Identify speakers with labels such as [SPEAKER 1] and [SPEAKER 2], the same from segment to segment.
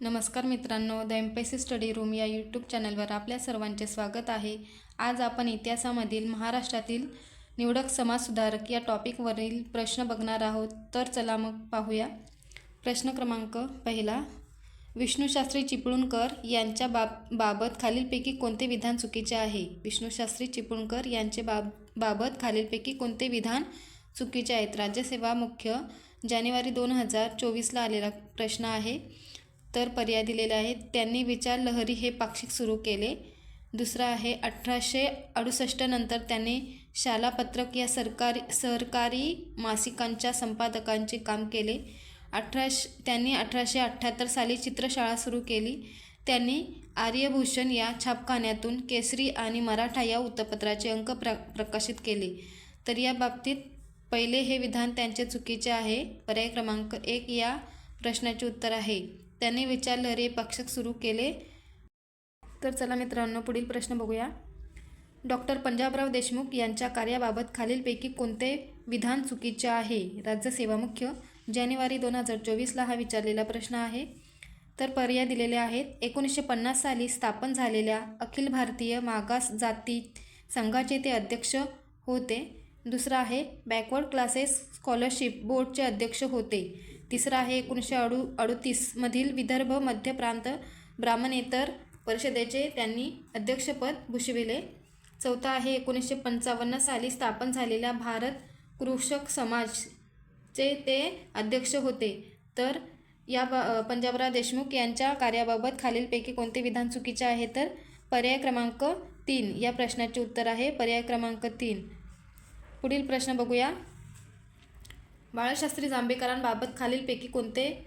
[SPEAKER 1] नमस्कार मित्रांनो the एम्पेसी study room या यूट्यूब चॅनलवर आपल्या सर्वांचे स्वागत आहे. आज आपण इतिहासामधील महाराष्ट्रातील निवडक समाजसुधारक या टॉपिकवरील प्रश्न बघणार आहोत. तर चला मग पाहूया. प्रश्न क्रमांक पहिला विष्णूशास्त्री चिपळूणकर यांच्या बाब बाबत खालीलपैकी कोणते विधान चुकीचे आहे? विष्णूशास्त्री चिपळूणकर यांचे बाब बाबत खालीलपैकी कोणते विधान चुकीचे आहेत? राज्यसेवा मुख्य जानेवारी दोन हजार चोवीसला आलेला प्रश्न आहे. तर पर्याय दिलेले आहेत. त्यांनी विचार लहरी हे पाक्षिक सुरू केले. दुसरं आहे अठराशे अडुसष्ट नंतर त्यांनी शालापत्रक या सरकारी सरकारी मासिकांच्या संपादकांचे काम केले. अठराशे त्यांनी अठराशे अठ्ठ्याहत्तर साली चित्रशाळा सुरू केली. त्यांनी आर्यभूषण या छापखान्यातून केसरी आणि मराठा या वृत्तपत्राचे अंक प्र प्रकाशित केले. तर या बाबतीत पहिले हे विधान त्यांचे चुकीचे आहे. पर्याय क्रमांक एक या प्रश्नाचे उत्तर आहे. त्यांनी विचार रे पक्षक सुरू केले? तर चला मित्रांनो पुढील प्रश्न बघूया. डॉक्टर पंजाबराव देशमुख यांच्या कार्याबाबत खालीलपैकी कोणते विधान चुकीचे आहे? राज्यसेवा मुख्य जानेवारी दोन हजार चोवीसला हा विचारलेला प्रश्न आहे. तर पर्याय दिलेले आहेत. एकोणीसशे पन्नास साली स्थापन झालेल्या अखिल भारतीय मागास जाती संघाचे ते अध्यक्ष होते. दुसरं आहे बॅकवर्ड क्लासेस स्कॉलरशिप बोर्डचे अध्यक्ष होते. तिसरा आहे एकोणीसशे अडू अडतीसमधील विदर्भ मध्य प्रांत ब्राह्मणेतर परिषदेचे त्यांनी अध्यक्षपद भूषविले. चौथा आहे एकोणीसशे पंचावन्न साली स्थापन झालेल्या भारत कृषक समाजचे ते अध्यक्ष होते. तर या ब पंजाबराव देशमुख यांच्या कार्याबाबत खालीलपैकी कोणते विधान चुकीचे आहे? तर पर्याय क्रमांक तीन या प्रश्नाचे उत्तर आहे. पर्याय क्रमांक तीन. पुढील प्रश्न बघूया. बाळशास्त्री जांभेकरांबाबत खालीलपैकी कोणते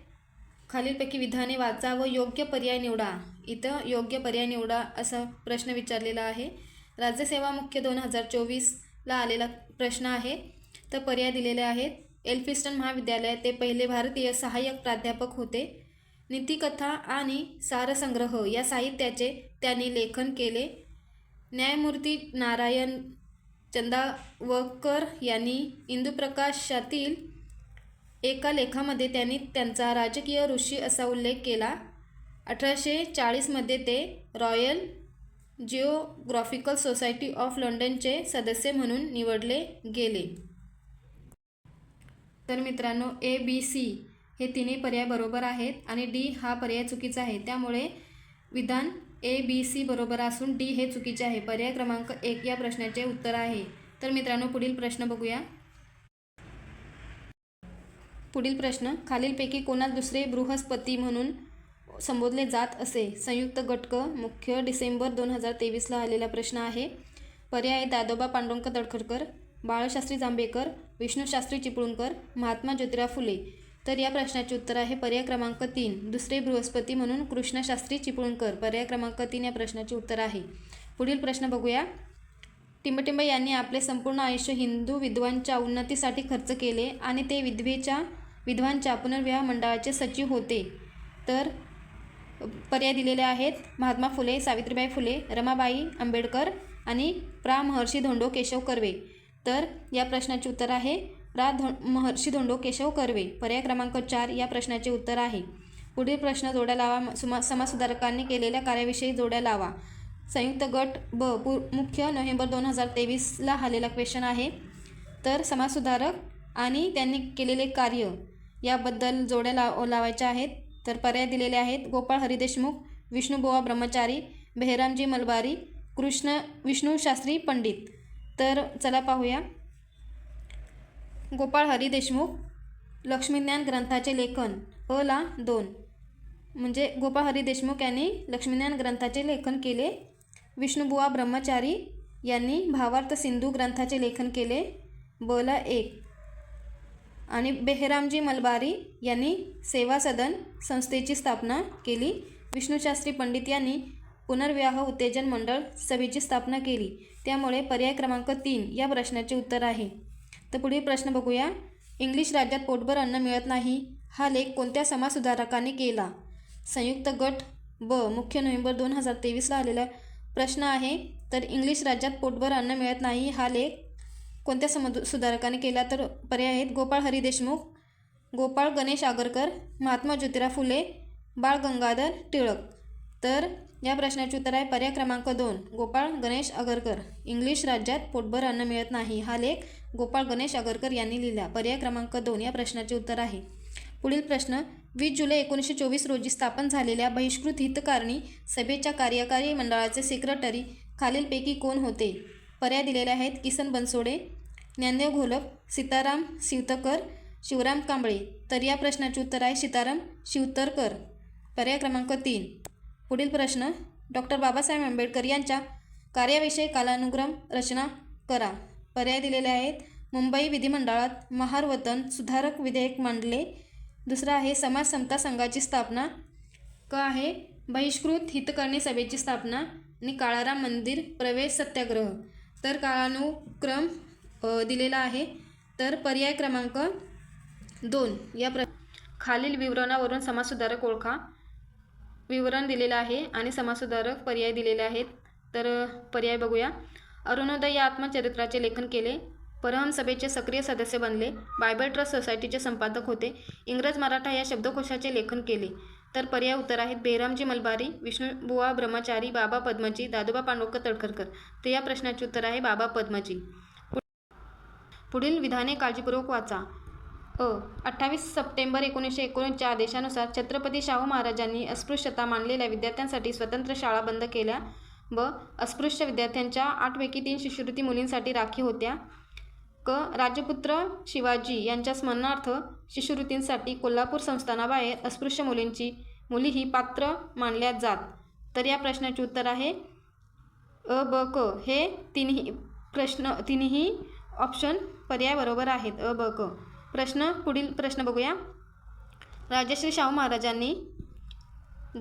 [SPEAKER 1] खालीलपैकी विधाने वाचा व योग्य पर्याय निवडा. इथं योग्य पर्याय निवडा असा प्रश्न विचारलेला आहे. राज्यसेवा मुख्य दोन हजार चोवीसला आलेला प्रश्न आहे. तर पर्याय दिलेले आहेत. एल्फिस्टन महाविद्यालय ते पहिले भारतीय सहाय्यक प्राध्यापक होते. नीतिकथा आणि सारसंग्रह या साहित्याचे त्यांनी लेखन केले. न्यायमूर्ती नारायण चंदावकर यांनी इंदुप्रकाशातील एका लेखामध्ये त्यांनी त्यांचा राजकीय ऋषी असा उल्लेख केला. अठराशे चाळीसमध्ये ते रॉयल जिओग्राफिकल सोसायटी ऑफ लंडनचे सदस्य म्हणून निवडले गेले. तर मित्रांनो ए बी सी हे तिन्ही पर्याय बरोबर आहेत आणि डी हा पर्याय चुकीचा आहे. त्यामुळे विधान ए बी सी बरोबर असून डी हे चुकीचे आहे. पर्याय क्रमांक एक या प्रश्नाचे उत्तर आहे. तर मित्रांनो पुढील प्रश्न बघूया. पुढील प्रश्न खालीलपैकी कोणास दुसरे बृहस्पती म्हणून संबोधले जात असे? संयुक्त गटक मुख्य डिसेंबर दोन हजार तेवीसला आलेला प्रश्न आहे. पर्याय दादोबा पांडुरंग तडखडकर बाळशास्त्री जांभेकर विष्णूशास्त्री चिपळूणकर महात्मा ज्योतिराव फुले. तर या प्रश्नाचे उत्तर आहे पर्याय क्रमांक तीन दुसरे बृहस्पती म्हणून कृष्णशास्त्री चिपळूणकर. पर्याय क्रमांक तीन या प्रश्नाचे उत्तर आहे. पुढील प्रश्न बघूया. टिंबटिंब यांनी आपले संपूर्ण आयुष्य हिंदू विद्वांच्या उन्नतीसाठी खर्च केले आणि ते विधवेच्या विधवांच्या पुनर्विवाह मंडळाचे सचिव होते. तर पर्याय दिलेले आहेत. महात्मा फुले सावित्रीबाई फुले रमाबाई आंबेडकर आणि प्रा. महर्षी धोंडो केशव कर्वे. तर या प्रश्नाचे उत्तर आहे. प्रा. धो महर्षी धोंडो केशव कर्वे. पर्याय क्रमांक चार या प्रश्नाचे उत्तर आहे. पुढील प्रश्न जोड्या लावा सुमा समाजसुधारकांनी केलेल्या कार्याविषयी जोड्या लावा. संयुक्त गट ब पु मुख्य नोव्हेंबर दोन हजार तेवीसला आलेला क्वेश्चन आहे. तर समाजसुधारक आणि त्यांनी केलेले कार्य याबद्दल जोड्या लाव लावायच्या आहेत. तर पर्याय दिलेले आहेत. गोपाळ हरिदेशमुख विष्णुबोवा ब्रह्मचारी बेहरामजी मलबारी कृष्ण विष्णुशास्त्री पंडित. तर चला पाहूया. गोपाळ हरी देशमुख लक्ष्मीज्ञान ग्रंथाचे लेखन अ ला दोन. म्हणजे गोपाळ हरी देशमुख यांनी लक्ष्मीज्ञान ग्रंथाचे लेखन केले. विष्णुबुवा ब्रह्मचारी यांनी भावार्थ सिंधू ग्रंथाचे लेखन केले. ब एक. आणि बेहरामजी मलबारी यांनी सेवा सदन संस्थेची स्थापना केली. विष्णुशास्त्री पंडित यांनी पुनर्विवाह उत्तेजन मंडळ सभेची स्थापना केली. त्यामुळे पर्याय क्रमांक तीन या प्रश्नाचे उत्तर आहे. तर पुढील प्रश्न बघूया. इंग्लिश राज्यात पोटभर अन्न मिळत नाही. हा लेख कोणत्या समाजसुधारकांनी केला? संयुक्त गट ब मुख्य नोव्हेंबर दोन हजार तेवीसला आलेल्या प्रश्न आहे तर इंग्लिश राज्यात पोटभर अन्न मिळत नाही हा लेख कोणत्या समज सुधारकाने केला तर पर्याय आहेत? गोपाळ हरी देशमुख गोपाळ गणेश आगरकर महात्मा ज्योतिराव फुले बाळ गंगाधर टिळक. तर या प्रश्नाचे उत्तर आहे पर्याय क्रमांक दोन गोपाळ गणेश आगरकर. इंग्लिश राज्यात पोटभर अन्न मिळत नाही हा लेख गोपाळ गणेश आगरकर यांनी लिहिला. पर्याय क्रमांक दोन या प्रश्नाचे उत्तर आहे. पुढील प्रश्न वीस जुलै एकोणीसशे चोवीस रोजी स्थापन झालेल्या बहिष्कृत हितकारणी सभेच्या कार्यकारी मंडळाचे सेक्रेटरी खालीलपैकी कोण होते? पर्याय दिलेले आहेत किसन बनसोडे ज्ञानदेव घोलप सीताराम शिवतकर शिवराम कांबळे. तर या प्रश्नाचे उत्तर आहे सीताराम शिवतरकर. पर्याय क्रमांक तीन. पुढील प्रश्न डॉक्टर बाबासाहेब आंबेडकर यांच्या कार्याविषयी कालानुक्रम रचना करा. पर्याय दिलेले आहेत मुंबई विधिमंडळात महार वतन सुधारक विधेयक मांडले. दुसरं आहे समाज समता संघाची स्थापना. क आहे बहिष्कृत हितकर्णी सभेची स्थापना आणि काळाराम मंदिर प्रवेश सत्याग्रह. तर काळानुक्रम दिलेला आहे. तर पर्याय क्रमांक दोन. या प्र खालील विवरणावरून समाजसुधारक ओळखा. विवरण दिलेलं आहे आणि समाजसुधारक पर्याय दिलेले आहेत. तर पर्याय बघूया. अरुणोदय या आत्मचरित्राचे लेखन केले. परहम सभेचे सक्रिय सदस्य बनले. बायबल ट्रस्ट सोसायटीचे संपादक होते. इंग्रज मराठा या शब्दकोशाचे लेखन केले. तर पर्याय उत्तर आहेत. बेहरामजी मलबारी विष्णुबुवा ब्रह्मचारी बाबा पद्मजी दादोबा पांडवकर तडकरकर तर या प्रश्नाचे उत्तर आहे बाबा पद्मजी. पुढील विधाने काळजीपूर्वक वाचा. अ. अठ्ठावीस सप्टेंबर एकोणीसशे एकोणीसच्या आदेशानुसार छत्रपती शाहू महाराजांनी अस्पृश्यता मानलेल्या विद्यार्थ्यांसाठी स्वतंत्र शाळा बंद केल्या. व अस्पृश्य विद्यार्थ्यांच्या आठपैकी तीन शिष्यवृत्ती मुलींसाठी राखी होत्या. क राजपुत्र शिवाजी यांच्या स्मरणार्थ शिष्यवृत्तींसाठी कोल्हापूर संस्थानाबाहेर अस्पृश्य मुलींची मुलीही पात्र मानल्या जात. तर या प्रश्नाचे उत्तर आहे अ ब क. हे तिन्ही प्रश्न तिन्ही ऑप्शन पर्याय बरोबर आहेत. अ ब क. प्रश्न पुढील प्रश्न बघूया. राजश्री शाहू महाराजांनी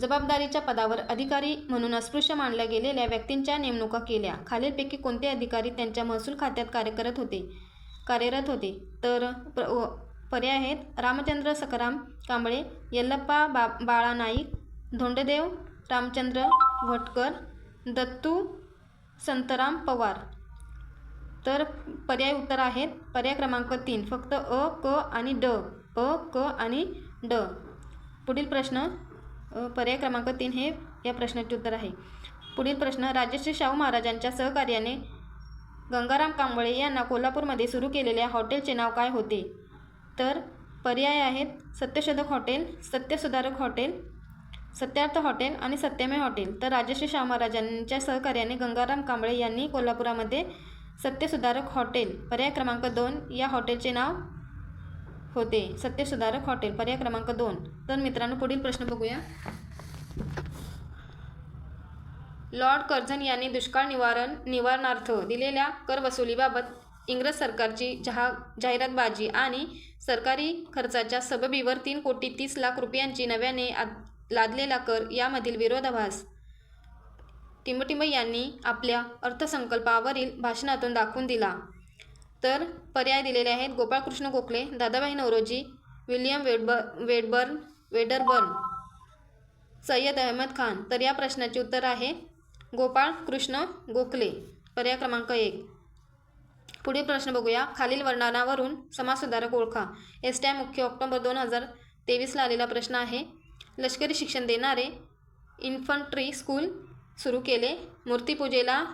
[SPEAKER 1] जबाबदारीच्या पदावर अधिकारी म्हणून अस्पृश्य मानल्या गेलेल्या व्यक्तींच्या नेमणुका केल्या. खालीलपैकी कोणते अधिकारी त्यांच्या महसूल खात्यात कार्य करत होते? कार्यरत होते. तर प्र पर्याय आहेत. रामचंद्र सखाराम कांबळे यल्लप्पा बा बाळा नाईक धोंडदेव रामचंद्र भटकर दत्तू संतराम पवार. तर पर्याय उत्तर आहेत. पर्याय क्रमांक तीन. फक्त अ क आणि ड. अ क आणि ड. पुढील प्रश्न पर्याय क्रमांक तीन हे या प्रश्नाचे उत्तर आहे. पुढील प्रश्न राजश्री शाहू महाराजांच्या सहकार्याने गंगाराम कांबळे यांना कोल्हापूरमध्ये सुरू केलेल्या हॉटेलचे नाव काय होते? तर पर्याय आहेत Satyashodhak hotel Satyasudharak hotel Satyarth hotel आणि सत्यमय हॉटेल. तर राजश्री शामराजांच्या सहकार्याने गंगाराम कांबळे यांनी कोल्हापुरामध्ये सत्यसुधारक हॉटेल पर्याय क्रमांक दोन या हॉटेलचे नाव होते. सत्यसुधारक हॉटेल पर्याय क्रमांक दोन. तर मित्रांनो पुढील प्रश्न बघूया. लॉर्ड कर्झन यांनी दुष्काळ निवारण निवारणार्थ दिलेल्या कर वसुलीबाबत इंग्रज सरकारची जहा जाहिरातबाजी आणि सरकारी खर्चाच्या सबबीवर तीन कोटी तीस लाख रुपयांची नव्याने आद लादलेला कर यामधील विरोधाभास. टिंबटिंब यांनी आपल्या अर्थसंकल्पावरील भाषणातून दाखवून दिला. तर पर्याय दिलेले आहेत गोपाळकृष्ण गोखले दादाबाई नवरोजी विलियम वेडबर वेडबर्न वेडरबर्न सय्यद अहमद खान. तर या प्रश्नाचे उत्तर आहे गोपाळ कृष्ण गोखले. पर्याय क्रमांक एक. पुढील प्रश्न बघूया. खालील वर्णनावरून समाजसुधारक ओळखा. एस टी आय मुख्य ऑक्टोबर दोन हजार तेवीसला आलेला प्रश्न आहे. लष्करी शिक्षण देणारे इन्फंट्री स्कूल सुरू केले. मूर्तीपूजेला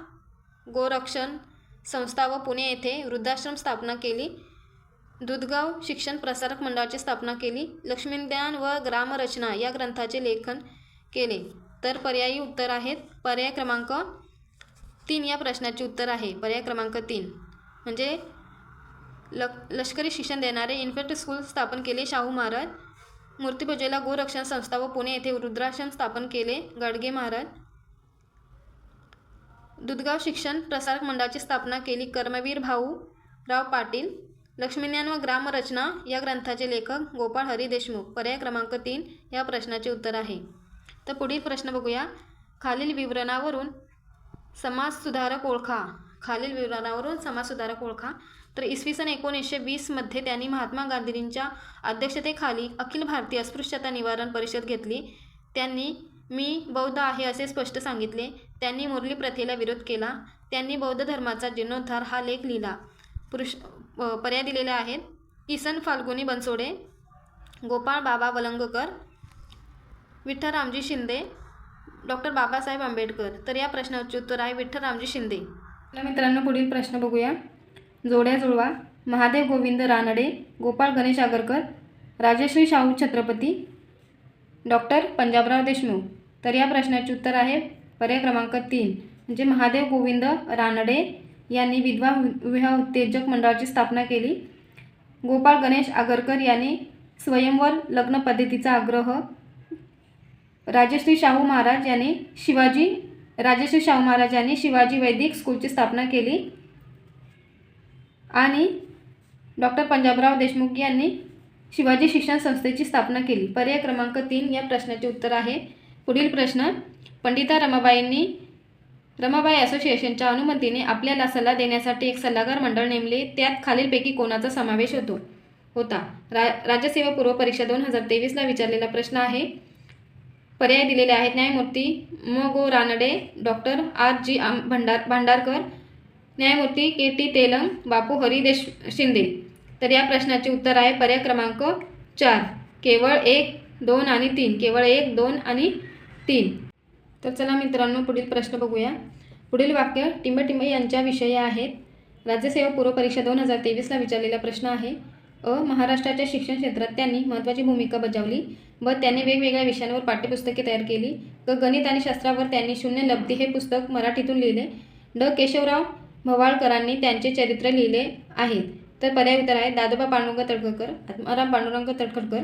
[SPEAKER 1] गोरक्षण संस्था व पुणे येथे वृद्धाश्रम स्थापना केली. दुधगाव शिक्षण प्रसारक मंडळाची स्थापना केली. लक्ष्मीज्ञान व ग्रामरचना या ग्रंथाचे लेखन केले. तर पर्यायी उत्तर आहेत. पर्याय क्रमांक तीन या प्रश्नाचे उत्तर आहे. पर्याय क्रमांक तीन. म्हणजे ल लष्करी शिक्षण देणारे इन्फेक्ट स्कूल स्थापन केले शाहू महाराज. मूर्तिपूजेला गोरक्षण संस्था व पुणे येथे रुद्राशन स्थापन केले गाडगे महाराज. दुधगाव शिक्षण प्रसारक मंडळाची स्थापना केली कर्मवीर भाऊ राव पाटील. लक्ष्मीज्ञान व ग्रामरचना या ग्रंथाचे लेखक गोपाळ हरी देशमुख. पर्याय क्रमांक तीन या प्रश्नाचे उत्तर आहे. तर पुढील प्रश्न बघूया. खालील विवरणावरून समाजसुधारक ओळखा. खालील विवरणावरून समाजसुधारक ओळखा. तर इसवी सन एकोणीसशे वीसमध्ये त्यांनी महात्मा गांधींच्या अध्यक्षतेखाली अखिल भारतीय अस्पृश्यता निवारण परिषद घेतली. त्यांनी मी बौद्ध आहे असे स्पष्ट सांगितले. त्यांनी मुरली प्रथेला विरोध केला. त्यांनी बौद्ध धर्माचा जीर्णोद्धार हा लेख लिहिला. पुरुष पर्याय दिलेले आहेत. किसन फाल्गुनी बनसोडे गोपाळ बाबा वलंगकर विठ्ठल रामजी शिंदे डॉक्टर बाबासाहेब आंबेडकर. तर या प्रश्नाचे उत्तर आहे विठ्ठल रामजी शिंदे मित्रांनो पुढील प्रश्न बघूया. जोड्या जुळवा. महादेव गोविंद रानडे गोपाळ गणेश आगरकर राजश्री शाहू छत्रपती डॉक्टर पंजाबराव देशमुख. तर या प्रश्नाचे उत्तर आहे पर्याय क्रमांक तीन. म्हणजे महादेव गोविंद रानडे यांनी विधवा विवाह उत्तेजक मंडळाची स्थापना केली. गोपाळ गणेश आगरकर यांनी स्वयंवर लग्न पद्धतीचा आग्रह राजश्री शाहू महाराज यांनी शिवाजी राजश्री शाहू महाराज यांनी शिवाजी वैदिक स्कूलची स्थापना केली. आणि डॉक्टर पंजाबराव देशमुख यांनी शिवाजी शिक्षण संस्थेची स्थापना केली. पर्याय क्रमांक तीन या प्रश्नाचे उत्तर आहे. पुढील प्रश्न पंडिता रमाबाईंनी रमाबाई असोसिएशनच्या अनुमतीने आपल्याला सल्ला देण्यासाठी एक सल्लागार मंडळ नेमले. त्यात खालीलपैकी कोणाचा समावेश होतो? होता. रा राज्यसेवा पूर्व परीक्षा दोन हजार तेवीसला विचारलेला प्रश्न आहे. पर्याय दिलेले आहेत. न्यायमूर्ती म. गो. Ranade doctor R. जी. आम. भंडार भांडारकर न्यायमूर्ती के. टी. तेलंग बापू हरी देश शिंदे. तर या प्रश्नाचे उत्तर आहे पर्याय क्रमांक चार. केवळ एक दोन आणि तीन. केवळ एक दोन आणि तीन. तर चला मित्रांनो पुढील प्रश्न बघूया. पुढील वाक्य टिंबटिंब यांच्या विषयी आहेत राज्यसेवा पूर्व परीक्षा दोन हजार तेवीसला विचारलेला प्रश्न आहे. अ. महाराष्ट्राच्या शिक्षण क्षेत्रात त्यांनी महत्त्वाची भूमिका बजावली. व त्यांनी वेगवेगळ्या विषयांवर पाठ्यपुस्तके तयार केली. ग गणित आणि शास्त्रावर त्यांनी शून्य लब्धी हे पुस्तक मराठीतून लिहिले. ड केशवराव भवाळकरांनी त्यांचे चरित्र लिहिले आहेत. तर पर्याय उत्तर आहे दादोबा पांडुरंग तडखरकर आत्माराम पांडुरंग तडखरकर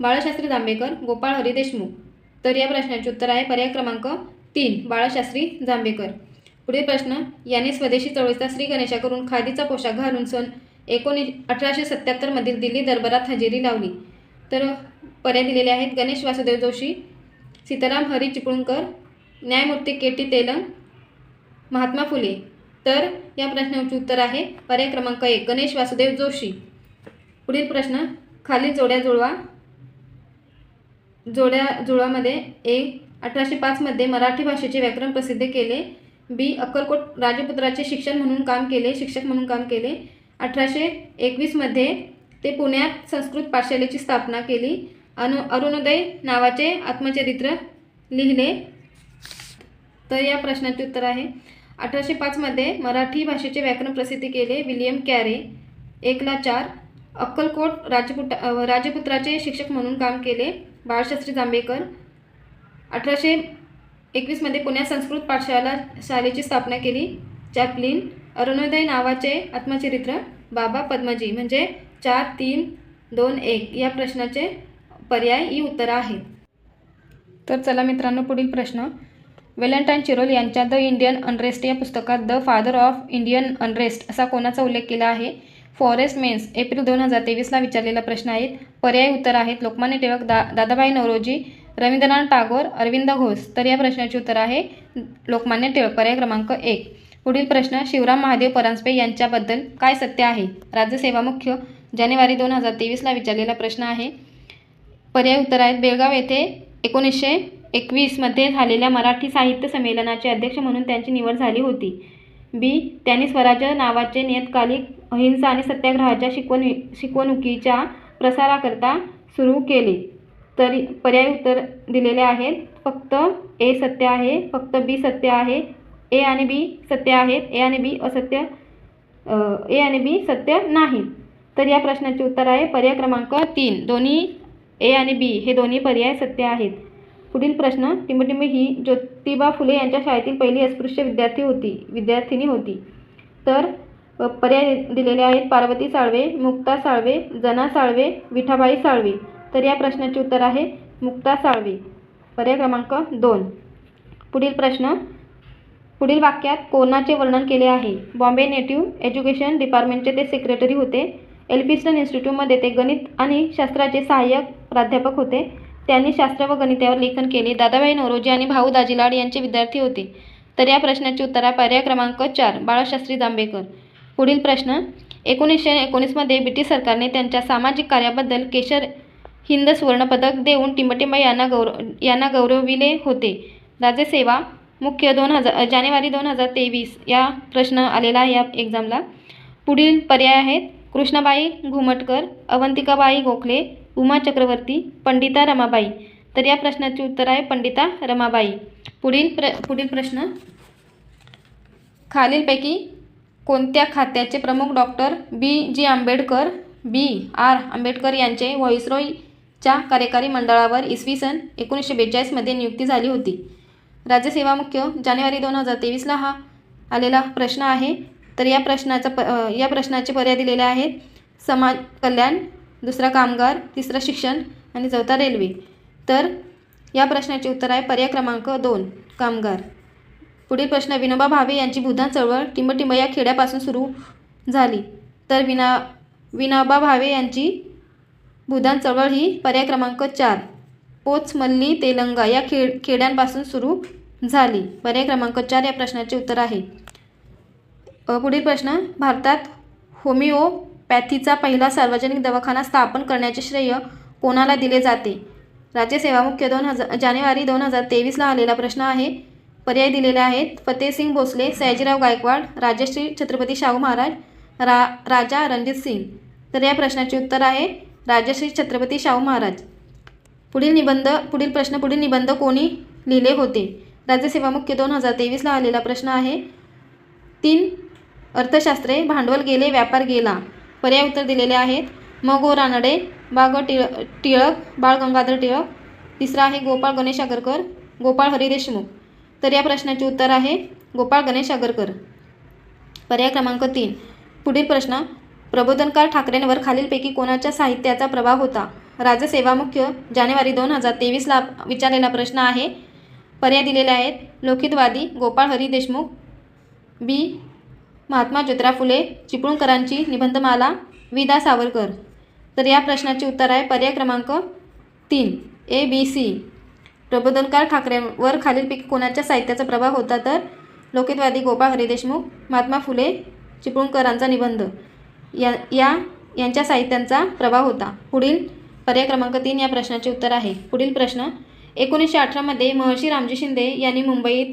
[SPEAKER 1] बाळशास्त्री जांभेकर गोपाळ हरी देशमुख तर या प्रश्नाचे उत्तर आहे पर्याय क्रमांक तीन बाळशास्त्री जांभेकर. पुढील प्रश्न याने स्वदेशी चळवळीचा श्री गणेशाकडून खादीचा पोशाख घालून सन एकोणीस अठराशे सत्याहत्तरमधील दिल्ली दरबारात हजेरी लावली. तर पर्याय दिलेले आहेत. गणेश वासुदेव जोशी सीताराम हरी चिपळूणकर न्यायमूर्ती के टी तेलंग महात्मा फुले. तर या प्रश्नाचे उत्तर आहे पर्याय क्रमांक एक गणेश वासुदेव जोशी. पुढील प्रश्न खालील जोड्या जुळवा. जोड्या जुळवामध्ये ए अठराशे पाचमध्ये मराठी भाषेचे व्याकरण प्रसिद्ध केले. बी अक्कलकोट राजपुत्राचे शिक्षण म्हणून काम केले शिक्षक म्हणून काम केले. अठराशे एकवीसमध्ये ते पुण्यात संस्कृत पाठशालेची स्थापना केली. अनु अरुणोदय नावाचे आत्मचरित्र लिहिले. तर या प्रश्नाचे उत्तर आहे. अठराशे पाचमध्ये मराठी भाषेचे व्याकरण प्रसिद्धी केले विलियम कॅरे. एकला चार. अक्कलकोट राजपुट राजपुत्राचे शिक्षक म्हणून काम केले बाळशास्त्री जांभेकर. अठराशे एकवीसमध्ये पुण्यात संस्कृत पाठशाला शाळेची स्थापना केली. चॅपलिन अरुणोदय नावाचे आत्मचरित्र बाबा पद्मजी म्हणजे चार तीन दोन एक या प्रश्नाचे पर्याय ही उत्तरं आहेत. तर चला मित्रांनो पुढील प्रश्न. वेलंटाईन चिरोल यांच्या द इंडियन अनरेस्ट या पुस्तकात the father of Indian unrest असा कोणाचा उल्लेख केला आहे? फॉरेस्ट मेन्स एप्रिल दोन हजार तेवीसला विचारलेला प्रश्न आहेत पर्याय उत्तर आहेत लोकमान्य टिळक दा दादाबाई नवरोजी रवींद्रनाथ टागोर अरविंद घोष. तर या प्रश्नाचे उत्तर आहे लोकमान्य टिळक पर्याय क्रमांक एक. पुढील प्रश्न शिवराम महादेव परांजपे यांच्याबद्दल काय सत्य आहे? राज्यसेवा मुख्य जानेवारी दोन हजार तेवीसला विचारलेला प्रश्न आहे. पर्याय उत्तर आहेत. बेळगाव येथे एकोणीसशे एकवीसमध्ये झालेल्या मराठी साहित्य संमेलनाचे अध्यक्ष म्हणून त्यांची निवड झाली होती. बी. त्यांनी स्वराज्य नावाचे नियतकालिक अहिंसा आणि सत्याग्रहाच्या शिकवण शिकवणुकीच्या प्रसाराकरता सुरू केले. तरी पर्याय उत्तर दिलेले आहेत. फक्त ए सत्य आहे फक्त बी सत्य आहे ए आणि बी सत्य आहेत ए आणि बी असत्य ए आणि बी सत्य नाहीत तर या प्रश्नाचे उत्तर आहे पर्याय क्रमांक तीन. दोन्ही ए आणि बी हे दोन्ही पर्याय सत्य आहेत. पुढील प्रश्न टिंबटिंब ही ज्योतिबा फुले यांच्या शाळेतील पहिली अस्पृश्य विद्यार्थी होती विद्यार्थिनी होती. तर पर्याय दिलेले आहेत पार्वती साळवे मुक्ता साळवे जना साळवे विठाबाई साळवे. तर या प्रश्नाचे उत्तर आहे मुक्ता साळवे. पर्याय क्रमांक दोन. पुढील प्रश्न पुढील वाक्यात कोणाचे वर्णन केले आहे? बॉम्बे नेटिव्ह एज्युकेशन डिपार्टमेंटचे ते सेक्रेटरी होते. एल्फिस्टन इन्स्टिट्यूटमध्ये ते गणित आणि शास्त्राचे सहाय्यक प्राध्यापक होते. त्यांनी शास्त्र व गणितावर लेखन केले. दादाभाई नवरोजी आणि भाऊ दाजीलाड यांचे विद्यार्थी होते. तर या प्रश्नाचे उत्तर आहे पर्याय क्रमांक चार बाळशास्त्री जांभेकर. पुढील प्रश्न एकोणीसशे एकोणीसमध्ये ब्रिटिश सरकारने त्यांच्या सामाजिक कार्याबद्दल केशर हिंद सुवर्णपदक देऊन टिंबटिंबाई यांना गौरव यांना गौरविले होते. राज्यसेवा मुख्य दोन हजार जानेवारी दोन हजार तेवीस या प्रश्न आलेला आहे या एक्झामला पुढील पर्याय आहेत. कृष्णाबाई घुमटकर अवंतिकाबाई गोखले उमा चक्रवर्ती पंडिता रमाबाई. तर या प्रश्नाचे उत्तर आहे पंडिता रमाबाई. पुढील प्र पुढील प्रश्न. खालीलपैकी कोणत्या खात्याचे प्रमुख doctor B G Ambedkar B R Ambedkar यांचे व्हॉइसरॉयच्या कार्यकारी मंडळावर इसवी सन एकोणीसशे बेचाळीसमध्ये नियुक्ती झाली होती. राज्यसेवा मुख्य जानेवारी दोन हजार तेवीसला हा आलेला प्रश्न आहे. तर या प्रश्नाचा प या प्रश्नाचे पर्याय दिलेले आहेत. समाज कल्याण दुसरा कामगार तिसरं शिक्षण आणि चौथा रेल्वे. तर या प्रश्नाचे उत्तर आहे पर्याय क्रमांक दोन कामगार. पुढील प्रश्न विनोबा भावे यांची भूदान चळवळ टिंबटिंब या खेड्यापासून सुरू झाली. तर विना विनोबा भावे यांची भूदान चळवळ ही पर्याय क्रमांक चार पोचमल्ली तेलंगा या खेड खेड्यांपासून सुरू झाली. पर्याय क्रमांक चार या प्रश्नाचे उत्तर आहे. पुढील प्रश्न. भारतात होमिओपॅथीचा पहिला सार्वजनिक दवाखाना स्थापन करण्याचे श्रेय कोणाला दिले जाते? राज्यसेवा मुख्य दोन हजार जानेवारी दोन हजार तेवीसला आलेला प्रश्न आहे. पर्याय दिलेले आहेत. फतेहसिंग भोसले सयाजीराव गायकवाड राजश्री छत्रपती शाहू महाराज रा राजा रणजित सिंग. तर या प्रश्नाचे उत्तर आहे राजश्री छत्रपती शाहू महाराज. पुढील निबंध पुढील प्रश्न पुढील निबंध कोणी लिहिले होते? राज्यसेवा मुख्य दोन हजार तेवीसला आलेला प्रश्न आहे. तीन अर्थशास्त्रे भांडवल गेले व्यापार गेला. पर्याय उत्तर दिलेले आहेत. म गो रानडे बाग टिळ टिळक बाळ गंगाधर टिळक तिसरा आहे गोपाळ गणेश आगरकर गोपाळ हरी देशमुख. तर या प्रश्नाचे उत्तर आहे गोपाळ गणेश आगरकर पर्याय क्रमांक तीन. पुढील प्रश्न प्रबोधनकार ठाकरेंवर खालीलपैकी कोणाच्या साहित्याचा प्रभाव होता? राजसेवामुख्य जानेवारी दोन हजार तेवीसला विचारलेला प्रश्न आहे. पर्याय दिलेले आहेत. लोकितवादी गोपाळ हरी देशमुख बी. महात्मा ज्योतिराव फुले चिपळूणकरांची निबंधमाला विदा सावरकर. तर या प्रश्नाचे उत्तर आहे पर्याय क्रमांक तीन ए बी सी. प्रबोधनकार ठाकरेंवर खालीलपैकी कोणाच्या साहित्याचा प्रभाव होता तर लोकितवादी गोपाळ हरी देशमुख महात्मा फुले चिपळूणकरांचा निबंध. या या यांच्या साहित्यांचा प्रभाव होता. पुढील पर्याय क्रमांक तीन या प्रश्नाचे उत्तर आहे. पुढील प्रश्न एकोणीसशे अठरामध्ये महर्षी रामजी शिंदे यांनी मुंबईत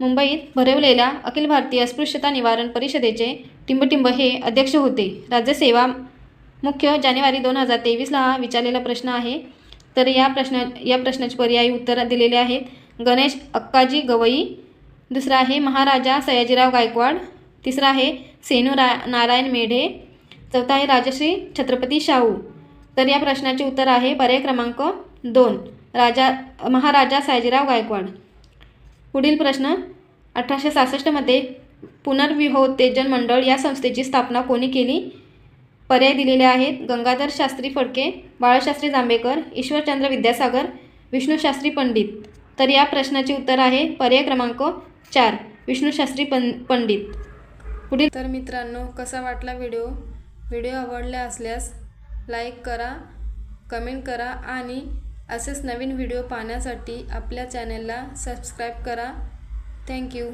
[SPEAKER 1] मुंबईत भरवलेल्या अखिल भारतीय अस्पृश्यता निवारण परिषदेचे टिंबटिंब हे अध्यक्ष होते. राज्यसेवा मुख्य जानेवारी दोन हजार तेवीसला हा विचारलेला प्रश्न आहे. तर या प्रश्न या प्रश्नाचे पर्यायी उत्तर दिलेले आहेत. गणेश अक्काजी गवई दुसरा आहे महाराजा सयाजीराव गायकवाड तिसरा आहे सेनू रा नारायण मेढे चौथा आहे राजश्री छत्रपती शाहू. तर या प्रश्नाचे उत्तर आहे पर्याय क्रमांक दोन राजा महाराजा सयाजीराव गायकवाड. पुढील प्रश्न अठराशे सहासष्टमध्ये पुनर्विहोत्तेजन मंडळ या संस्थेची स्थापना कोणी केली? पर्याय दिलेले आहेत गंगाधर शास्त्री फडके बाळशास्त्री जांभेकर ईश्वरचंद्र विद्यासागर विष्णूशास्त्री पंडित. तर या प्रश्नाचे उत्तर आहे पर्याय क्रमांक चार विष्णूशास्त्री पं पंडित. पुढील तर मित्रांनो कसा वाटला व्हिडिओ? व्हिडिओ आवडला असल्यास लाईक करा कमेंट करा आणि असेच नवीन व्हिडिओ पाहण्यासाठी आपल्या चॅनलला सबस्क्राईब करा. थँक्यू